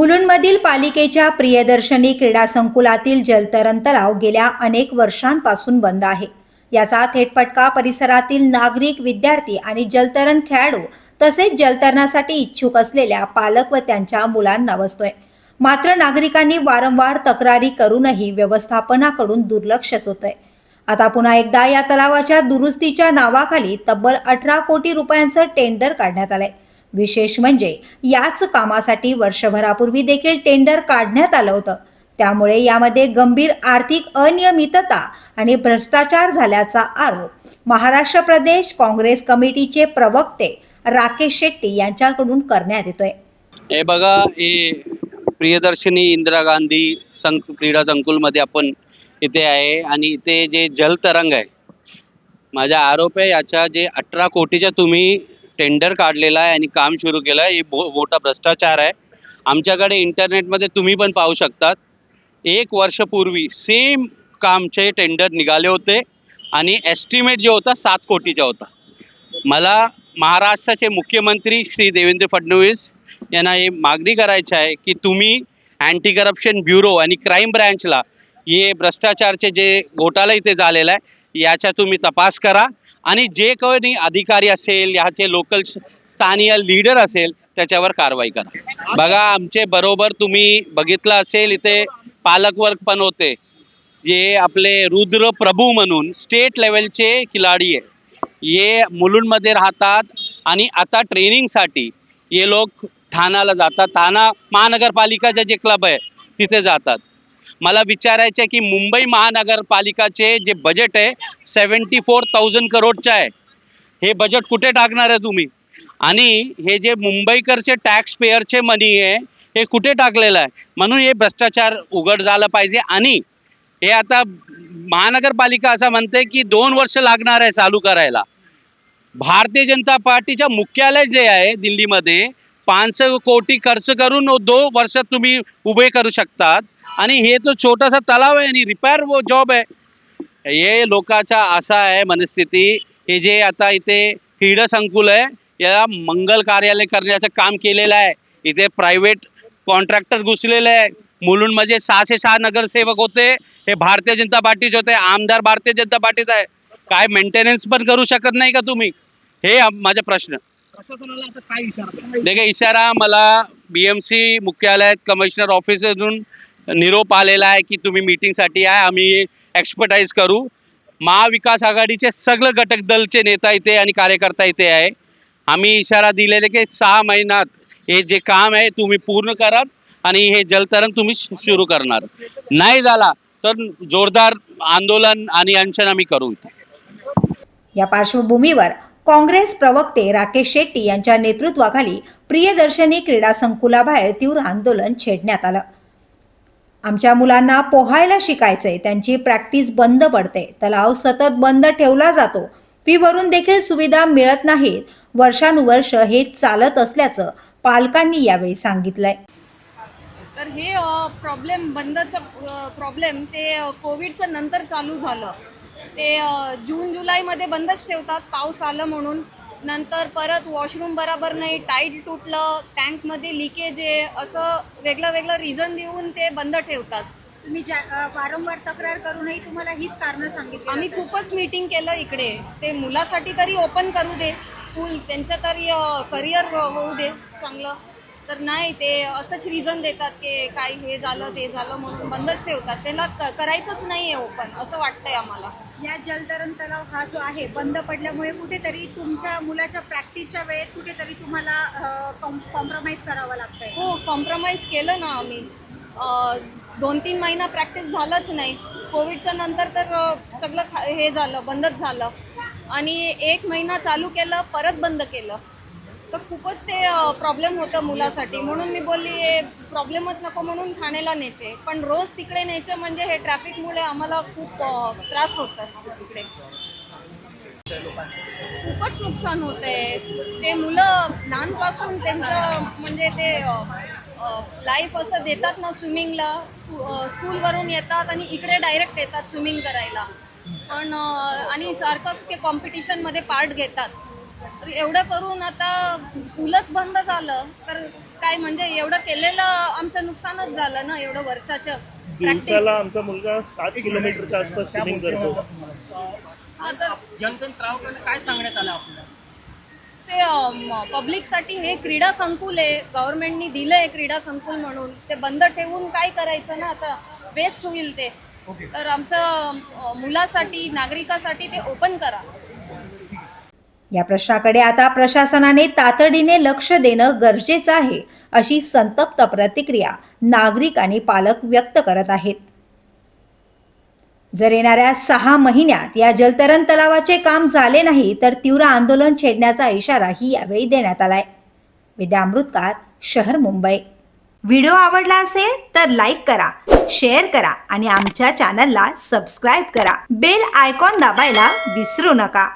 मुलुंडमधील पालिकेच्या प्रियदर्शनी क्रीडा संकुलातील जलतरण तलाव गेल्या अनेक वर्षांपासून बंद आहे. याचा थेट फटका परिसरातील नागरिक विद्यार्थी आणि जलतरण खेळाडू तसेच जलतरणासाठी इच्छुक असलेल्या पालक व त्यांच्या मुलांना बसतोय. मात्र नागरिकांनी वारंवार तक्रारी करूनही व्यवस्थापनाकडून दुर्लक्षच होतंय. आता पुन्हा एकदा या तलावाच्या दुरुस्तीच्या नावाखाली तब्बल अठरा कोटी रुपयांचं टेंडर काढण्यात आलंय. विशेष म्हणजे याच कामासाठी वर्षभरापूर्वी देखील टेंडर काढण्यात आलं होतं. त्यामुळे यामध्ये गंभीर आर्थिक अनियमितता आणि भ्रष्टाचार झाल्याचा आरोप महाराष्ट्र प्रदेश काँग्रेस कमिटीचे प्रवक्ते राकेश शेट्टी यांच्याकडून करण्यात येतोय. हे बघा हे प्रियदर्शनी इंदिरा गांधी सं क्रीडा संकुलमध्ये आपण इथे आहे आणि इथे जे जलतरंग आहे माझा आरोप आहे याच्या जे अठरा कोटीच्या तुम्ही टेंडर काढलेला आहे आणि काम सुरू केलं आहे. हे बो मोठा भ्रष्टाचार आहे. आमच्याकडे इंटरनेटमध्ये तुम्ही पण पाहू शकतात. एक वर्षपूर्वी सेम कामचे टेंडर निघाले होते आणि एस्टिमेट जो होता सात कोटीचा होता. मला महाराष्ट्राचे मुख्यमंत्री श्री देवेंद्र फडणवीस यांना हे मागणी करायची आहे की तुम्ही अँटी करप्शन ब्युरो आणि क्राईम ब्रँचला हे भ्रष्टाचारचे जे घोटाळा इथे झालेला आहे याचा तुम्ही तपास करा. आणि जे कोणी अधिकारी असेल ह्याचे लोकल स्थानीय लीडर असेल त्याच्यावर कारवाई करा. बघा आमचे बरोबर तुम्ही बघितलं असेल इथे पालकवर्ग पण होते. हे आपले रुद्र प्रभू म्हणून स्टेट लेवलचे खिलाडी आहे ये मुलुंडमध्ये राहतात आणि आता ट्रेनिंगसाठी हे लोक ठाण्याला जातात. ठाणा महानगरपालिकाचे जे क्लब आहे तिथे जातात. मला विचारायचं आहे की मुंबई महानगरपालिकाचे जे बजेट आहे सेवन्टी फोर थाउजंड करोडचं आहे. हे बजेट कुठे टाकणार आहे तुम्ही? आणि हे जे मुंबईकरचे टॅक्स पेअरचे मनी आहे हे कुठे टाकलेलं आहे? म्हणून हे भ्रष्टाचार उघड झालं पाहिजे. आणि हे आता महानगरपालिका असं म्हणते की दोन वर्ष लागणार आहे चालू करायला. भारतीय जनता पार्टीच्या मुख्यालय जे आहे दिल्लीमध्ये पाचशे कोटी खर्च करून दो वर्षात तुम्ही उभे करू शकतात. आणि हे तो छोटासा तलाव आहे आणि रिपेअर वो जॉब आहे. हे लोकांचा असा आहे मनस्थिती. हे जे आता इथे क्रीडा संकुल आहे याला मंगल कार्यालय करण्याचं काम केलेलं आहे. इथे प्रायव्हेट कॉन्ट्रॅक्टर घुसलेले आहे. मुलुंडमध्ये सहाशे सहा नगरसेवक होते. हे भारतीय जनता पार्टीचे होते. आमदार भारतीय जनता पार्टीचा आहे. काय मेंटेनन्स पण करू शकत नाही का तुम्ही? हे माझा प्रश्न. काय इशारा मला बी एम सी मुख्यालयात कमिशनर ऑफिसमधून निरोप आलेला आहे की तुम्ही मीटिंगसाठी आहे आम्ही एक्सपर्टाईज करू. महाविकास आघाडीचे सगळं घटक दलचे नेता इथे आणि कार्यकर्ता इथे आहे. आम्ही इशारा दिलेले की सहा महिन्यात हे जे काम आहे तुम्ही पूर्ण करा आणि हे जलतरण तुम्ही सुरू करणार. नाही झाला तर जोरदार आंदोलन आणि अनशन आम्ही करू इथे. या पार्श्वभूमीवर काँग्रेस प्रवक्ते राकेश शेट्टी यांच्या नेतृत्वाखाली प्रियदर्शनी क्रीडा संकुलाबाहेर तीव्र आंदोलन छेडण्यात आलं. आमच्या मुलांना पोहायला शिकायचंय त्यांची प्रॅक्टिस बंद पडते. तलाव सतत बंद ठेवला जातो. फीवरून देखील सुविधा मिळत नाहीत. वर्षानुवर्ष हे चालत असल्याचं पालकांनी यावेळी सांगितलंय. तर हे प्रॉब्लेम बंदचं प्रॉब्लेम ते कोविडचं नंतर चालू झालं. ते जून जुलैमध्ये बंदच ठेवतात पाऊस आलं म्हणून. नंतर परत वॉशरूम बरोबर नाही टाईट तुटलं टँकमध्ये लिकेज आहे असं वेगळं वेगळं रिझन देऊन ते बंद ठेवतात. तुम्ही ज्या अ, वारंवार तक्रार करूनही तुम्हाला हीच कारणं सांगितली आम्ही खूपच मीटिंग केलं इकडे. ते मुलासाठी तरी ओपन करू दे. स्कूल त्यांचं तरी करिअर होऊ दे. चांगलं. तर नाही ते असंच रिझन देतात की काय हे झालं ते झालं म्हणून बंदच ठेवतात. त्याला क- करायचंच नाही आहे ओपन असं वाटतंय आम्हाला. या जलतरण तलाव हा जो आहे बंद पडल्यामुळे कुठेतरी तुमच्या मुलाच्या प्रॅक्टिसच्या वेळेत कुठेतरी तुम्हाला कॉम्प्रोमाइज करावं लागतंय. हो कॉम्प्रोमाइज केलं ना आम्ही. अं, दोन तीन महिना प्रॅक्टिस झालंच नाही. कोविडच्या नंतर तर अं, सगळं खा- हे झालं बंदच झालं. आणि एक महिना चालू केलं परत बंद केलं. तर खूपच ते प्रॉब्लेम होतं मुलासाठी. म्हणून मी बोलली हे प्रॉब्लेमच नको म्हणून ठाण्याला नेते. पण रोज तिकडे न्यायचं म्हणजे हे ट्रॅफिकमुळे आम्हाला खूप त्रास होतात तिकडे. खूपच नुकसान होते ते मुलं लहानपासून त्यांचं म्हणजे ते लाईफ असं देतात ना स्विमिंगला स्कू स्कूलवरून येतात आणि इकडे डायरेक्ट येतात स्विमिंग करायला. पण आणि सारखं ते कॉम्पिटिशनमध्ये पार्ट घेतात. एवढं करून आता पूलच बंद झालं. तर काय म्हणजे एवढं केलेलं आमचं नुकसानच झालं ना एवढं वर्षाचं प्रॅक्टिस दिवसाला आमचा मुलगा सात किलोमीटरच्या आसपास स्विमिंग करतो. काय सांगण्यात आलं आपल्याला? ते पब्लिकसाठी हे क्रीडा संकुल आहे. गव्हर्नमेंटनी दिलं आहे क्रीडा संकुल म्हणून. ते बंद ठेवून काय करायचं ना आता वेस्ट होईल ते. तर आमचं मुलासाठी नागरिकासाठी ते ओपन करा. या प्रश्नाकडे आता प्रशासनाने तातडीने लक्ष देणं गरजेचं आहे अशी संतप्त प्रतिक्रिया नागरिक आणि पालक व्यक्त करत आहेत. जर येणाऱ्या सहा महिन्यात या जलतरण तलावाचे काम झाले नाही तर तीव्र आंदोलन छेडण्याचा इशाराही यावेळी देण्यात आलाय. विद्या अमृतकार शहर मुंबई. व्हिडिओ आवडला असेल तर लाईक करा शेअर करा आणि आमच्या चॅनलला सबस्क्राईब करा. बेल आयकॉन दाबायला विसरू नका.